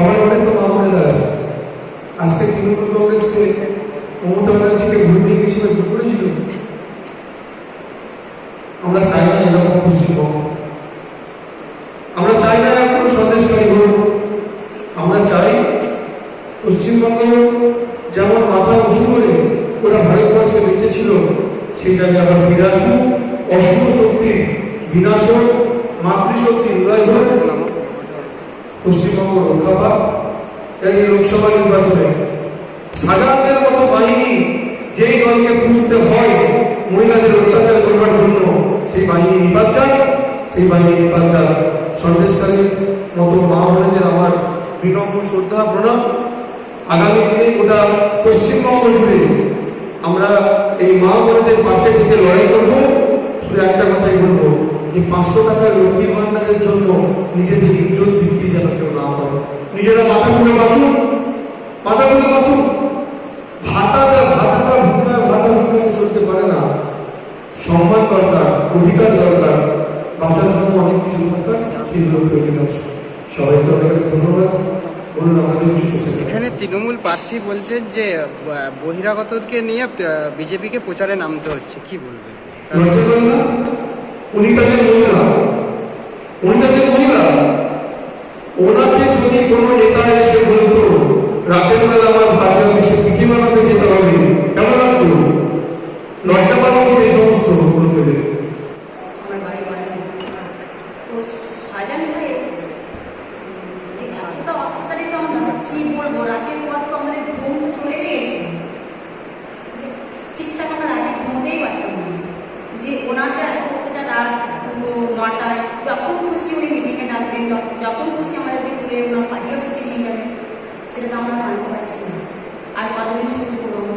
সবার অনেক তো মামলা আছে। আজকে তৃণমূল কংগ্রেসকে মমতা ব্যানার্জিকে ভোট দিয়ে গেছিল, ভোট করেছিল। আমরা চাই না এরকম পশ্চিমবঙ্গ আমরা চাই না কোনো সন্দেশকারী হোক। আমরা চাই পশ্চিমবঙ্গ যেমন মাথা উঁচু করে ওরা ভারতবর্ষে বেঁচে ছিল, সেই জায়গায় আবার ফিরে আসুক। অশুভ শক্তি বিনাশক মাতৃশক্তি উদয় হোক রক্ষা পাক এই লোকসভা নির্বাচনে। সাজাদের মতো বাহিনী যেই দলকে বুঝতে হয়, মহিলাদের অত্যাচার করবার জন্য সেই বাহিনী নিপাত সেই বাহিনী নিপাত চান সন্দেশকারীর মতো মা বোনেদের আমার বিনম্র শ্রদ্ধা, প্রণাম। আগামী দিনে গোটা পশ্চিমবঙ্গ জুড়ে আমরা এই মা বোনেদের পাশে থেকে লড়াই করব। শুধু একটা কথাই বলব যে পাঁচশো টাকার লক্ষ্মী ভান্ডারের জন্য নিজেদের নিজেরা মাথা তুলে বাঁচুন। মাথা তুলে বাঁচুন। ভাতাটা ভাতাটা ভিক্ষা ভাতা ভিক্ষাকে চলতে পারে না। সম্মান দরকার অধিকার দরকার। বাঁচার জন্য অনেক কিছু দরকার। সেগুলো তৈরি আছে। সবাইকে অনেক ধন্যবাদ। এখানে তৃণমূল প্রার্থী বলছেন যে বহিরাগতকে নিয়ে বিজেপিকে প্রচারে নামতে হচ্ছে। কি না? উনি তাদের মহিলা উনি তাদের মহিলা ওনাকে যদি কোনো নেতা এসে বলতো রাতের বেলা আমার ভাগ্য অফিসে পিঠে বানাতে যেতে হবে কেমন লাগতো লজ্জা পাওয়া উচিত এই সমস্ত লোকেদের আমার বাড়ি বাড়ি তো সাজান ভাই এতটা অত্যাচারে তো আমরা কি বলব রাতের পর তো আমাদের ঘুম তো চলে গিয়েছে ঠিকঠাক আমরা রাতে ঘুমোতেই পারতাম না যে ওনার যা এত অত্যাচার রাত দুটো নটায় যখন খুশি উনি মিটিংয়ে ডাকবেন যখন- খুশি আমাদেরকে তুলে ওনার পার্টি অফিসে নিয়ে যাবেন সেটা তো আমরা মানতে পারছি না আর কতদিন সহ্য করব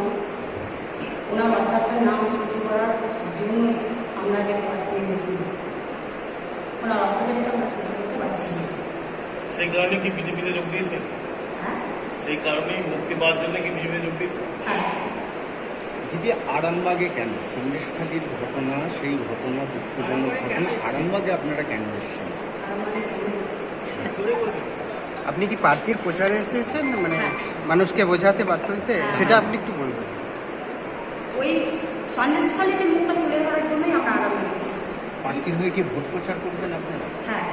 ওনার অত্যাচার নাম সহ্য করার জন্য আমরা যে কথা নেমেছি ওনার অত্যাচারে তো আমরা সহ্য করতে পারছি না সেই কারণে কি বিজেপিতে যোগ দিয়েছেন হ্যাঁ সেই কারণেই মুক্তি পাওয়ার জন্য কি বিজেপিতে যোগ দিয়েছেন হ্যাঁ দিদি আরামবাগে কেন সন্দেশখালীর ঘটনা সেই ঘটনা দুঃখজনক ঘটনা আরামবাগে আপনারা কেন এসেছেন আর মানে কেমন হচ্ছে? আপনি কি প্রার্থীর প্রচারে এসেছেন? মানে মানুষকে বোঝাতে বার্তা দিতে সেটা আপনি একটু বলবেন। ওই সন্দেশখালী যে মুখটা তুলে ধরার জন্যই আমরা আরাম প্রার্থীর হয়ে কি ভোট প্রচার করবেন আপনারা? হ্যাঁ।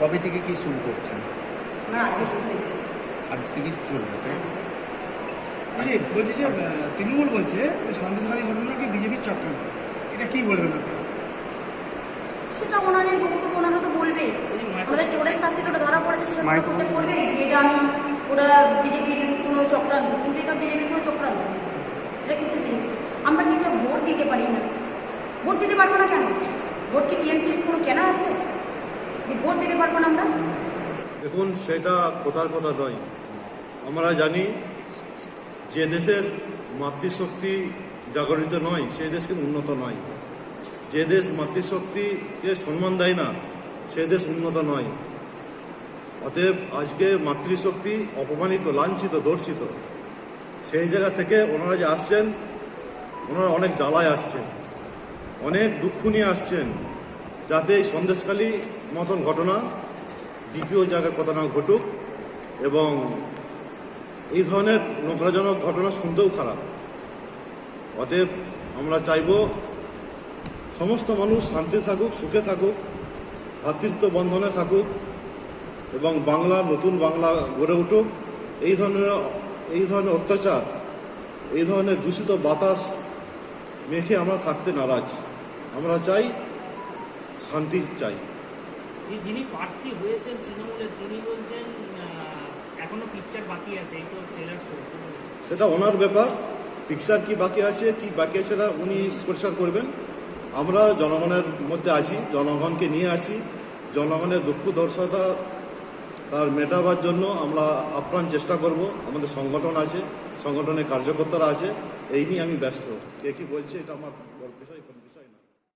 কবে থেকে কি শুরু করছেন? আমরা আজ থেকে চলবে তাই তো? আরে বলছি যে তৃণমূল বলছে যে সন্দেশকারী ঘটনা কি বিজেপির চক্রান্ত। এটা কি বলবেন আপনারা সেটা প্রচার করবে যে এটা আমি ওরা বিজেপির কোনো চক্রান্ত কিন্তু এটা বিজেপির কোনো চক্রান্ত এটা কিছু বিজেপি আমরা ঠিকঠাক ভোট দিতে পারি না? ভোট দিতে পারব না কেন? ভোট কি টিএমসির কোনো কেনা আছে? যে ভোট দিতে পারব না আমরা? দেখুন সেটা কথার কথা নয়। আমরা জানি যে দেশের মাতৃশক্তি জাগরিত নয় সেই দেশ কিন্তু উন্নত নয়। যে দেশ মাতৃশক্তিকে সম্মান দেয় না সে দেশ উন্নত নয়। অতএব আজকে মাতৃশক্তি অপমানিত, লাঞ্ছিত, দর্শিত। সেই জায়গা থেকে ওনারা যে আসছেন, ওনারা অনেক জ্বালায় আসছেন, অনেক দুঃখ নিয়ে আসছেন, যাতে এই সন্দেশকালী মতন ঘটনা দ্বিতীয় জায়গায় কথা না ঘটুক এবং এই ধরনের নোংরাজনক ঘটনা শুনতেও খারাপ। অতএব আমরা চাইব সমস্ত মানুষ শান্তি থাকুক, সুখে থাকুক ভ্রাতৃত্ব বন্ধনে থাকুক এবং বাংলা নতুন বাংলা গড়ে উঠুক এই ধরনের এই ধরনের অত্যাচার এই ধরনের দূষিত বাতাস মেখে আমরা থাকতে নারাজ। আমরা চাই শান্তি চাই। যিনি প্রার্থী হয়েছেন তৃণমূলের তিনি বলছেন এখনও পিকচার বাকি আছে এই তো ট্রেলার শো সেটা ওনার ব্যাপার। পিকচার কি বাকি আছে কি বাকি আছে সেটা উনি পরিষ্কার করবেন। আমরা জনগণের মধ্যে আছি জনগণকে নিয়ে আছি। জনগণের দুঃখ দর্শতা তার মেটাবার জন্য আমরা আপ্রাণ চেষ্টা করব। আমাদের সংগঠন আছে, সংগঠনের কার্যকর্তারা আছে, এই নিয়ে আমি ব্যস্ত। কে কি বলছে এটা আমার